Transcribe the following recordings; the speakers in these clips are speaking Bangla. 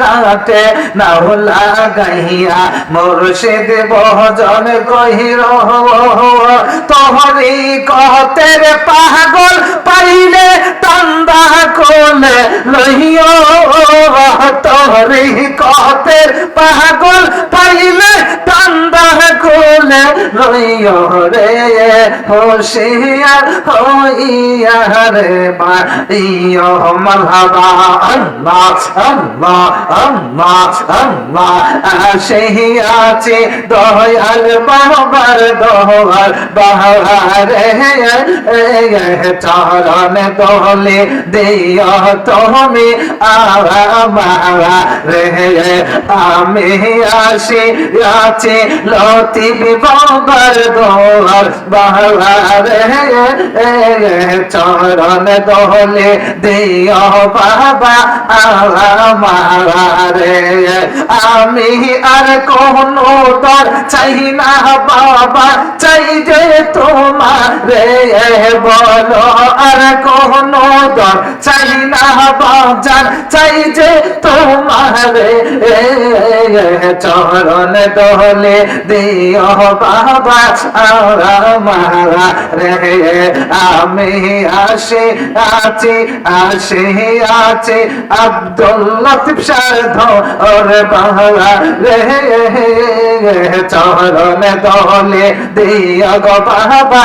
গাটে নাও লাগাইয়া মুর্শিদ বহজন কহির তোহরি কতের পাগল পাইলে তান্দা কোলে লইও। তোহরি কহতের পাগল কোলে রে হোশিয়ার হইয়া রে মাইও মারহাবা। আল্লাহ আল্লাহ আল্লাহ আল্লাহ আসিয়াছে দয়াল বাবার দোয়ার বাহারে। চরণ দোলে দিও তুমি আবা রে আমি আসি আছে লতিফ বাবার দোয়ার বাহারে, চরণ দোলে দিও বাবা আমারে। আমি আর কোন দর চাই না বাবা, চাই যে তোমার। বলো, আর কোন দর চাই না বাজান চাই যে তোমার। রে চরণ দোলে দিও বাবা আমারা রে আমি আসে আছি আসে আছে আব্দুল লতিফ সাধ ওর বাংলা রে চরণ দলে দিয়া গো বাবা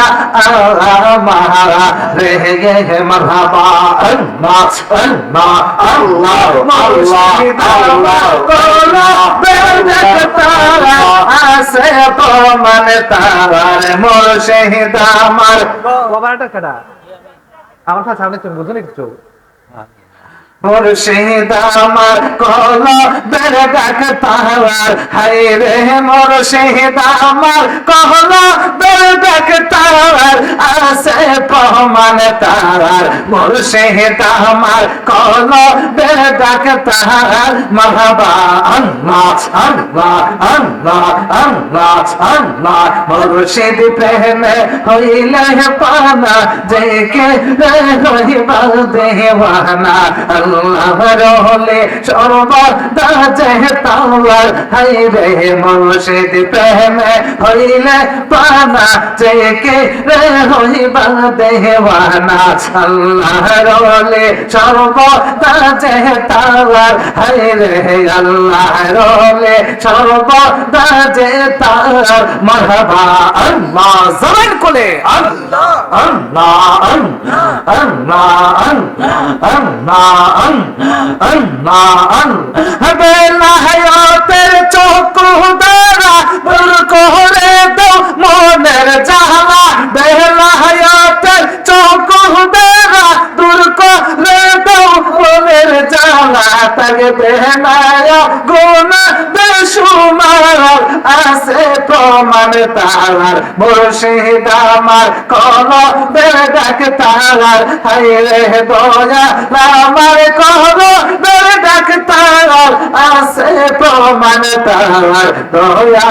আমারা রে মারহাবা আল্লাহ আল্লাহ আল্লাহ আল্লাহ আল্লাহ তারার মুর্শিদ আমার বাবাটা কেডা আমার সামনে তুমি বুঝুন কিছু মুর্শিদ আমার কল বের ডাক তাহার হাই রে মুর্শিদ আমার কল বের ডাক তাহার আসে প্রমাণ তাহার মুর্শিদ আমার কল বের ডাক তাহার মারহাবা আল্লাহ আল্লাহ আল্লাহ আল্লাহ। আল্লাহ মুর্শিদ প্রেমে হইলে পানা কে রহিবা দেওয়ানা। আল্লাহ রহলে সর্বদা যেতাওয়ার হাই রে মুর্শিদ প্রেমে হইলে পানা যে কে রে হইবা দেওয়ানা আল্লাহ রহলে সর্বদা যেতাওয়ার হাই রে আল্লাহ রহলে সর্বদা যেতাওয়ার মারহাবা আল্লাহ জবান কোলে আল্লাহ আল্লাহ আল্লাহ আল্লাহ আল্লাহ বেলাহায়তের চক্ষু দ্বারা দূর করে দাও মনের জালা বেলাহায়তের চক্ষু দ্বারা দূর করে দাও মনের জালা তাকে বেলায় গুণ বেসুমার আছে প্রমাণ তারার মুর্শিদ আমার কল বেড়াক তারার হাই রে দয়া আমার কল বেড়াক তারার আছে প্রমাণ তারার দয়া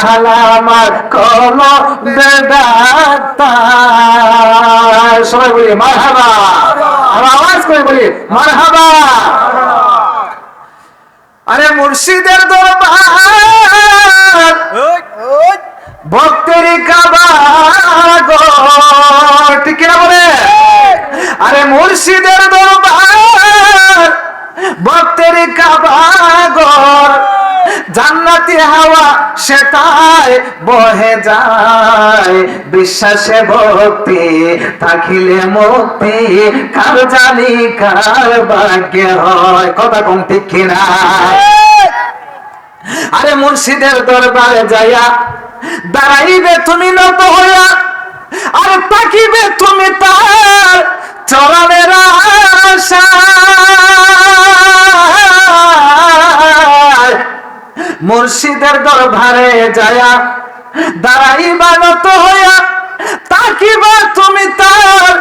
আমার কল বেড়াক তার সবাই বলি, মারহাবা। আর আওয়াজ করে বলি, মারহাবা। আরে মুর্শিদের দরবার মুর্শিদের দরবার, ভক্তের কাবাগর জান্নাতি হাওয়া সেটাই বহে যায়। বিশ্বাসে ভক্তি থাকিলে মুক্তি, কার জানি কার ভাগ্যে হয়। কথা কম ঠিক কিনা? আরে মুর্শিদের দরবারে যাইয়া দাঁড়াইবে তুমি নত হইয়া, আর তাকিবে তুমি তার চরণের মুর্শিদের দরবারে যায়া দাঁড়াইবা নত হইয়া তাকিবা তুমি তার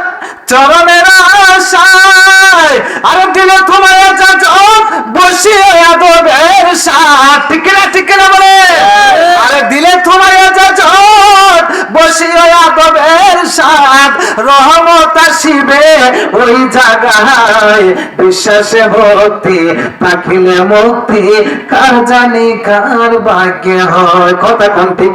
চরণের আশায়। আর দিলে তোমার যাজক বসিয়ে আদবের সাথ ঠিক না বলে? আরে দিলে তোমার যাজক বসিয়ে আদবের সাথ রহমত আসিবে ওই জায়গায়। বিশ্বাসে ভক্তি থাকিলে মুক্তি। কার জানি কার ভাগ্যে হয়। কথা কোন ঠিক